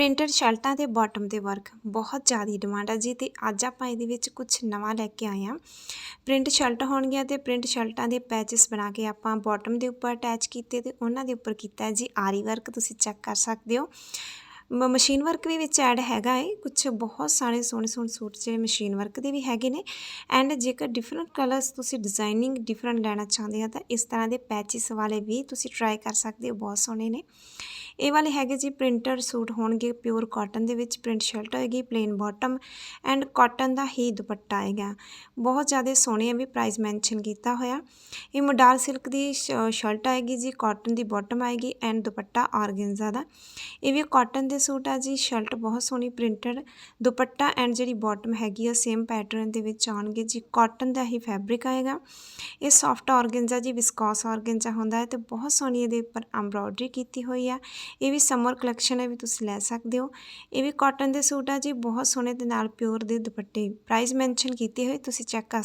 Printed ਸ਼ਰਟਾਂ ਦੇ bottom ਦੇ ਵਰਕ ਬਹੁਤ ਜ਼ਿਆਦਾ ਡਿਮਾਂਡ ਆ ਜੀ ਤੇ ਅੱਜ ਆਪਾਂ ਇਹਦੇ ਵਿੱਚ ਕੁਝ ਨਵਾਂ ਲੈ ਕੇ ਆਏ ਆ ਪ੍ਰਿੰਟ ਸ਼ਰਟ ਹੋਣਗੀਆਂ ਤੇ ਪ੍ਰਿੰਟ ਸ਼ਰਟਾਂ ਦੇ ਪੈਚਸ ਬਣਾ ਕੇ ਆਪਾਂ ਬਾਟਮ ਦੇ ਉੱਪਰ ਅਟੈਚ ਕੀਤੇ ਤੇ ਉਹਨਾਂ ਦੇ ਉੱਪਰ ਕੀਤਾ ਜੀ ਆਰੀ ਵਰਕ ਤੁਸੀਂ ਚੈੱਕ ਕਰ ਸਕਦੇ ਹੋ। ਮਸ਼ੀਨ ਵਰਕ ਵੀ ਵਿੱਚ ਐਡ ਹੈਗਾ ਏ। ਕੁਝ ਬਹੁਤ ਸਾਰੇ ਸੋਹਣੇ ਸੋਹਣੇ ਸੂਟ ਜਿਹੜੇ ਮਸ਼ੀਨ ਵਰਕ ਦੇ ਵੀ ਹੈਗੇ ਨੇ। ਐਂਡ ਜੇਕਰ ਡਿਫਰੈਂਟ ਕਲਰਸ ਤੁਸੀਂ ਡਿਜ਼ਾਈਨਿੰਗ ਡਿਫਰੈਂਟ ਲੈਣਾ ਚਾਹੁੰਦੇ ਆ ਤਾਂ ਇਸ ਤਰ੍ਹਾਂ ਦੇ ਪੈਚਸ ਵਾਲੇ ਵੀ ਤੁਸੀਂ ਟਰਾਈ ਕਰ ਸਕਦੇ ਹੋ। ਬਹੁਤ ਸੋਹਣੇ ਨੇ। ਇਹ ਵਾਲੇ ਹੈਗੇ ਜੀ ਪ੍ਰਿੰਟਡ ਸੂਟ ਹੋਣਗੇ ਪਿਓਰ ਕਾਟਨ ਦੇ ਵਿੱਚ। ਪ੍ਰਿੰਟ ਸ਼ਰਟ ਹੋਏਗੀ ਪਲੇਨ ਬਾਟਮ ਐਂਡ ਕਾਟਨ ਦਾ ਹੀ ਦੁਪੱਟਾ ਆਏਗਾ ਬਹੁਤ ਜ਼ਿਆਦਾ ਸੋਹਣੇ ਆ ਵੀ ਪ੍ਰਾਈਸ ਮੈਂਸ਼ਨ ਕੀਤਾ ਹੋਇਆ। ਇਹ ਮੋਡਾਲ ਸਿਲਕ ਦੀ ਸ਼ਰਟ ਆਏਗੀ ਜੀ ਕਾਟਨ ਦੀ ਬਾਟਮ ਆਏਗੀ ਐਂਡ ਦੁਪੱਟਾ ਆਰਗੈਂਜ਼ਾ ਦਾ। ਇਹ ਵੀ ਕਾਟਨ ਦੇ ਸੂਟ ਆ ਜੀ, ਸ਼ਰਟ ਬਹੁਤ ਸੋਹਣੀ ਪ੍ਰਿੰਟਡ ਦੁਪੱਟਾ ਐਂਡ ਜਿਹੜੀ ਬਾਟਮ ਹੈਗੀ ਆ ਸੇਮ ਪੈਟਰਨ ਦੇ ਵਿੱਚ ਆਉਣਗੇ ਜੀ ਕਾਟਨ ਦਾ ਹੀ ਫੈਬਰਿਕ ਆਏਗਾ। ਇਹ ਸੌਫਟ ਆਰਗੈਂਜ਼ਾ ਜੀ ਵਿਸਕੋਸ ਆਰਗੈਂਜ਼ਾ ਹੁੰਦਾ ਹੈ ਤੇ ਬਹੁਤ ਸੋਹਣੀ ਇਹਦੇ ਉੱਪਰ ਐਮਬ੍ਰੋਇਡਰੀ ਕੀਤੀ ਹੋਈ ਆ। ਇਹ ਵੀ ਸਮਰ ਕਲੈਕਸ਼ਨ ਹੈ, ਵੀ ਤੁਸੀਂ ਲੈ ਸਕਦੇ ਹੋ। ਇਹ ਵੀ ਕਾਟਨ ਦੇ ਸੂਟ ਆ ਜੀ, ਬਹੁਤ ਸੋਹਣੇ ਦੇ ਨਾਲ ਪਿਓਰ ਦੇ ਦੁਪੱਟੇ। ਪ੍ਰਾਈਸ ਮੈਂਸ਼ਨ ਕੀਤੇ ਹੋਏ ਤੁਸੀਂ ਚੈੱਕ ਕਰ